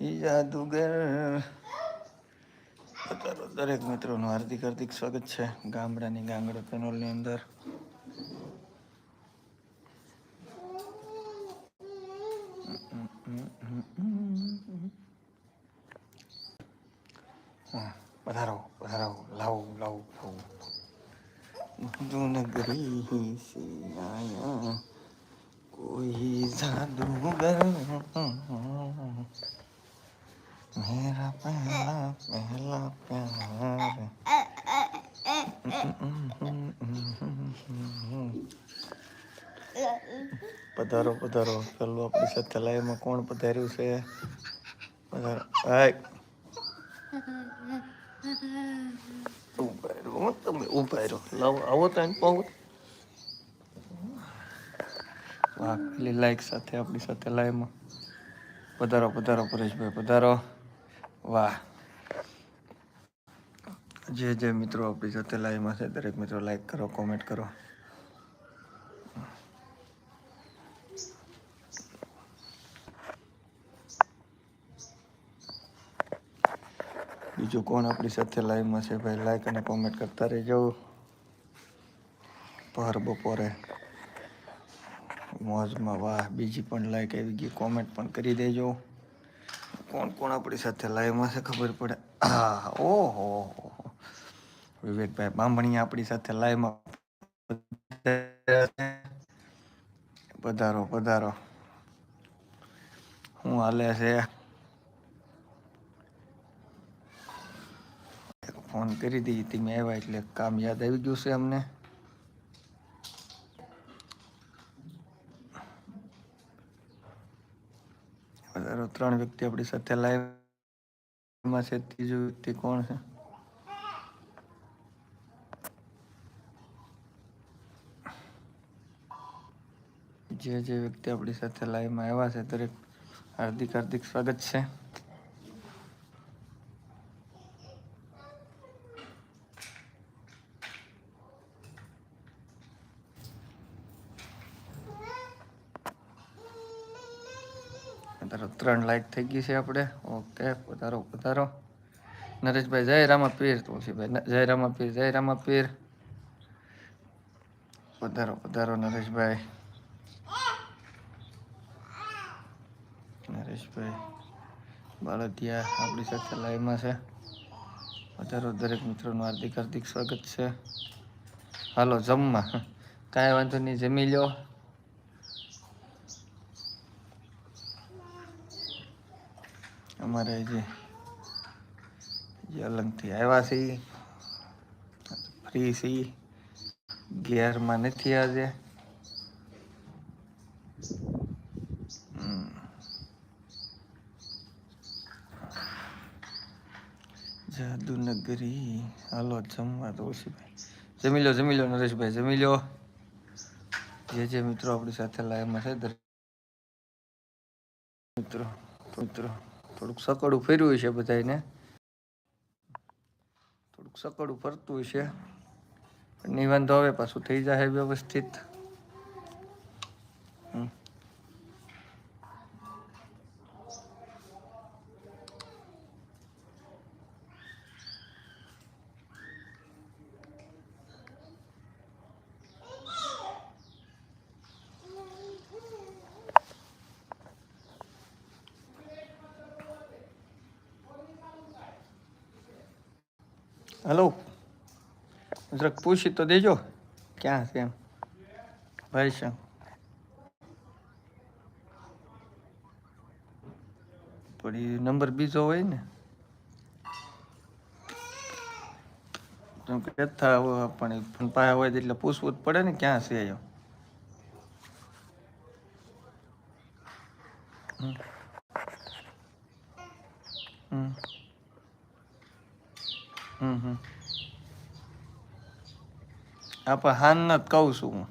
જાદુગર અત્યારે દરેક મિત્રોનું હાર્દિક હાર્દિક સ્વાગત છે ગામડાની ગામડા પેનલની અંદર. હા, પધારો પધારો લાવો લાવો લાવો. જૂનગરી કોઈ જાદુગર પધારો પધારો. પેલું આપણી સાથે લાઈવમાં કોણ પધાર્યું છે? પધારો. ઊભા રહ્યો તમે ઊભા રહ્યો લાવો, આવો તો એમ કહું. વાહ પેલી લાઈક સાથે આપણી સાથે લાઈવમાં પધારો પધારો, પરેશભાઈ, પધારો. વાહ. જે જે મિત્રો આપણી સાથે લાઈવમાં છે, દરેક મિત્રો લાઈક કરો કોમેન્ટ કરો. બીજું કોણ આપણી સાથે લાઈવમાં છે, ભાઈ? લાઈક અને કોમેન્ટ કરતા રહેજો. પર બપોરે. મોજમાં વાહ. બીજી પણ લાઈક આવી ગઈ. કોમેન્ટ પણ કરી દેજો. કોણ કોણ આપણી સાથે લાઈવમાં છે ખબર પડે? હા ઓહો વિવેકભાઈ બામણી આપણી સાથે લાઈવમાં પધારો પધારો. શું હાલે છે? ફોન કરી દીધી હતી મેં આવ્યા એટલે કામ યાદ આવી ગયું છે અમને. ત્રણ વ્યક્તિ આપણી સાથે લાઈવમાં છે. ત્રીજું વ્યક્તિ કોણ છે? જે જે વ્યક્તિ આપણી સાથે લાઈવમાં આવ્યા છે, દરેક હાર્દિક હાર્દિક સ્વાગત છે. ત્રણ લાઈક થઈ ગઈ છે આપણે. ઓકે પધારો પધારો નરેશભાઈ, જય રામા પીર તુલસીભાઈ જય રામા પીર જય રામા પીર પધારો પધારો નરેશભાઈ. નરેશભાઈ બાળતિયા આપણી સાથે લાઈવમાં છે. પધારો દરેક મિત્રોનું હાર્દિક હાર્દિક સ્વાગત છે. હાલો, જમવા. કાંઈ વાંધો નહીં, જમી લો અમારે જે અલગથી આવ્યા છીએ, ફ્રી છીએ ગેરમાં નથી આજે. જાદુનગરી હાલો જમવા તો ઓછીભાઈ જમી લો જમી લો નરેશભાઈ જમી લો જે જે મિત્રો આપણી સાથે લાઈવમાં છે મિત્રો મિત્રો, થોડુંક સકડું ફેરવ્યું છે બધાને થોડુંક સકડું ફરતું છે નહીં હવે પાછું થઈ જાય વ્યવસ્થિત. હલો જરાક પૂછી તો દેજો. ક્યાં છે એમ? ભાઈ શ્યામ પણ નંબર બીજો હોય ને. કેમ કે હોય પણ પાસે હોય એટલે પૂછવું જ પડે ને ક્યાં છે એમ હમ. હમ. આપણે હાન જ કહું છું હું.